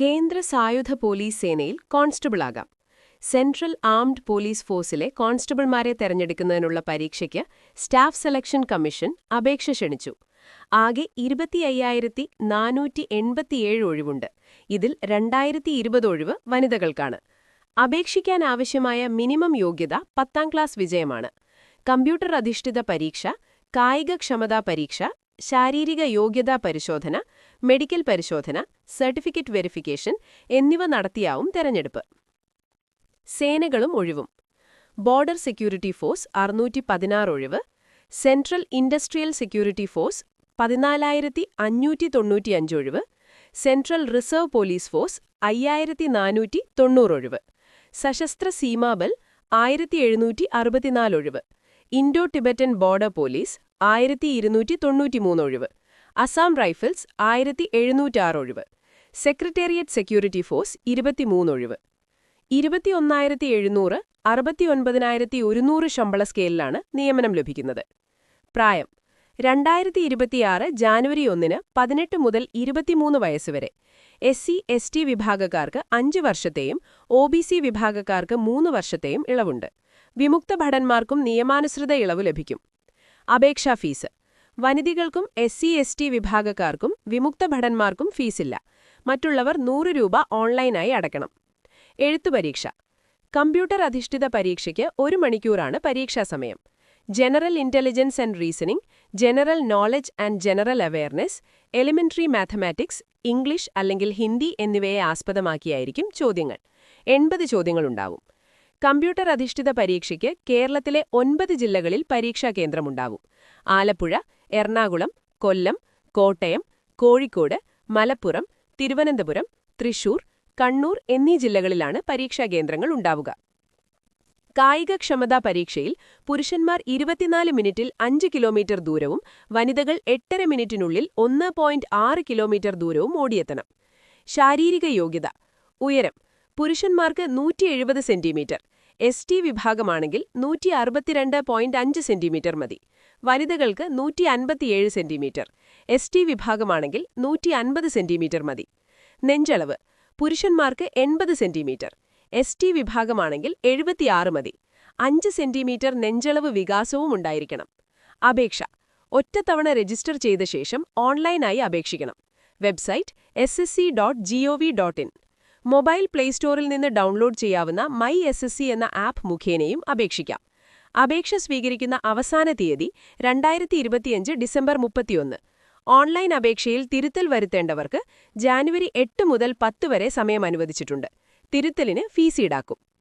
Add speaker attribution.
Speaker 1: കേന്ദ്ര സായുധ പോലീസ് സേനയിൽ കോൺസ്റ്റബിളാകാം. സെൻട്രൽ ആംഡ് പോലീസ് ഫോഴ്സിലെ കോൺസ്റ്റബിൾമാരെ തെരഞ്ഞെടുക്കുന്നതിനുള്ള പരീക്ഷയ്ക്ക് സ്റ്റാഫ് സെലക്ഷൻ കമ്മീഷൻ അപേക്ഷ ക്ഷണിച്ചു. ആകെ ഇരുപത്തി അയ്യായിരത്തി നാനൂറ്റി എൺപത്തിയേഴ് ഒഴിവുണ്ട്. ഇതിൽ രണ്ടായിരത്തി ഇരുപത് ഒഴിവ് വനിതകൾക്കാണ്. അപേക്ഷിക്കാൻ ആവശ്യമായ മിനിമം യോഗ്യത പത്താം ക്ലാസ് വിജയമാണ്. കമ്പ്യൂട്ടർ അധിഷ്ഠിത പരീക്ഷ കായികക്ഷമതാ പരീക്ഷ ശാരീരിക യോഗ്യതാ പരിശോധന മെഡിക്കൽ പരിശോധന സർട്ടിഫിക്കറ്റ് വെരിഫിക്കേഷൻ എന്നിവ നടത്തിയാവും തെരഞ്ഞെടുപ്പ്. സേനകളും ഒഴിവും. ബോർഡർ സെക്യൂരിറ്റി ഫോഴ്സ് അറുന്നൂറ്റി പതിനാറ് ഒഴിവ്. സെൻട്രൽ ഇൻഡസ്ട്രിയൽ സെക്യൂരിറ്റി ഫോഴ്സ് പതിനാലായിരത്തി അഞ്ഞൂറ്റി തൊണ്ണൂറ്റിയഞ്ച് ഒഴിവ്. സെൻട്രൽ റിസർവ് പോലീസ് ഫോഴ്സ് അയ്യായിരത്തി നാനൂറ്റി തൊണ്ണൂറ് ഒഴിവ്. സശസ്ത്ര സീമാബൽ ആയിരത്തി എഴുന്നൂറ്റി അറുപത്തിനാല് ഒഴിവ്. ഇൻഡോ ടിബറ്റൻ ബോർഡർ പോലീസ് ആയിരത്തി ഇരുന്നൂറ്റി തൊണ്ണൂറ്റിമൂന്ന് ഒഴിവ്. അസാം റൈഫിൾസ് ആയിരത്തി എഴുന്നൂറ്റാറ് ഒഴിവ് സെക്രട്ടേറിയറ്റ് സെക്യൂരിറ്റി ഫോഴ്സ് ഇരുപത്തിമൂന്ന് ഒഴിവ്. ഇരുപത്തിയൊന്നായിരത്തി എഴുന്നൂറ് അറുപത്തിയൊൻപതിനായിരത്തി ഒരുന്നൂറ് ശമ്പള സ്കെയിലാണ് നിയമനം ലഭിക്കുന്നത്. പ്രായം. രണ്ടായിരത്തി ഇരുപത്തിയാറ് ജാനുവരി ഒന്നിന് പതിനെട്ട് മുതൽ ഇരുപത്തിമൂന്ന് വയസ്സുവരെ എസ് സി എസ് ടി വിഭാഗക്കാർക്ക് അഞ്ച് വർഷത്തെയും ഒ ബി സി വിഭാഗക്കാർക്ക് മൂന്ന് വർഷത്തെയും ഇളവുണ്ട്. വിമുക്ത ഭടന്മാർക്കും നിയമാനുസൃത ഇളവ് ലഭിക്കും. അപേക്ഷാ ഫീസ്. വനിതകൾക്കും എസ് സി എസ് ടി വിഭാഗക്കാർക്കും വിമുക്ത ഭടന്മാർക്കും ഫീസില്ല. മറ്റുള്ളവർ നൂറ് രൂപ ഓൺലൈനായി അടയ്ക്കണം. എഴുത്തുപരീക്ഷ കമ്പ്യൂട്ടർ അധിഷ്ഠിത പരീക്ഷയ്ക്ക് ഒരു മണിക്കൂറാണ് പരീക്ഷാ സമയം. General intelligence and reasoning general knowledge and general awareness elementary mathematics English അല്ലെങ്കിൽ ഹിന്ദി എന്നിവയെ ആസ്പദമാക്കിയായിരിക്കും ചോദ്യങ്ങൾ. എൺപത് ചോദ്യങ്ങളുണ്ടാവും. കമ്പ്യൂട്ടർ അധിഷ്ഠിത പരീക്ഷയ്ക്ക് കേരളത്തിലെ ഒൻപത് ജില്ലകളിൽ പരീക്ഷാ കേന്ദ്രമുണ്ടാവും. ആലപ്പുഴ എറണാകുളം കൊല്ലം കോട്ടയം കോഴിക്കോട് മലപ്പുറം തിരുവനന്തപുരം തൃശൂർ കണ്ണൂർ എന്നീ ജില്ലകളിലാണ് പരീക്ഷാ കേന്ദ്രങ്ങൾ ഉണ്ടാവുക. കായികക്ഷമതാ പരീക്ഷയിൽ പുരുഷന്മാർ ഇരുപത്തിനാല് മിനിറ്റിൽ അഞ്ച് കിലോമീറ്റർ ദൂരവും വനിതകൾ എട്ടര മിനിറ്റിനുള്ളിൽ ഒന്ന് പോയിന്റ് ആറ് കിലോമീറ്റർ ദൂരവും ഓടിയെത്തണം. ശാരീരിക യോഗ്യത. ഉയരം. പുരുഷന്മാർക്ക് നൂറ്റി എഴുപത് സെന്റിമീറ്റർ. എസ് ടി വിഭാഗമാണെങ്കിൽ നൂറ്റി അറുപത്തിരണ്ട് പോയിന്റ് അഞ്ച് സെന്റിമീറ്റർ മതി. വനിതകൾക്ക് നൂറ്റി അൻപത്തിയേഴ് സെന്റിമീറ്റർ. എസ് ടി വിഭാഗമാണെങ്കിൽ നൂറ്റി അൻപത് സെന്റിമീറ്റർ മതി. നെഞ്ചളവ്. പുരുഷന്മാർക്ക് എൺപത് സെന്റിമീറ്റർ. എസ് ടി വിഭാഗമാണെങ്കിൽ എഴുപത്തിയാറ് മതി. അഞ്ച് സെന്റിമീറ്റർ നെഞ്ചളവ് വികാസവും ഉണ്ടായിരിക്കണം. അപേക്ഷ. ഒറ്റത്തവണ രജിസ്റ്റർ ചെയ്ത ശേഷം ഓൺലൈനായി അപേക്ഷിക്കണം. Website S S C dot G O V dot in. Mobile play സ്റ്റോറിൽ നിന്ന് ഡൗൺലോഡ് ചെയ്യാവുന്ന മൈ എസ് എന്ന ആപ്പ് മുഖേനയും അപേക്ഷിക്കാം. അപേക്ഷ സ്വീകരിക്കുന്ന അവസാന തീയതി രണ്ടായിരത്തി ഇരുപത്തിയഞ്ച് ഡിസംബർ മുപ്പത്തിയൊന്ന്. ഓൺലൈൻ അപേക്ഷയിൽ തിരുത്തൽ വരുത്തേണ്ടവർക്ക് ജാനുവരി എട്ട് മുതൽ പത്ത് വരെ സമയം അനുവദിച്ചിട്ടുണ്ട്. തിരുത്തലിന് ഫീസ് ഈടാക്കും.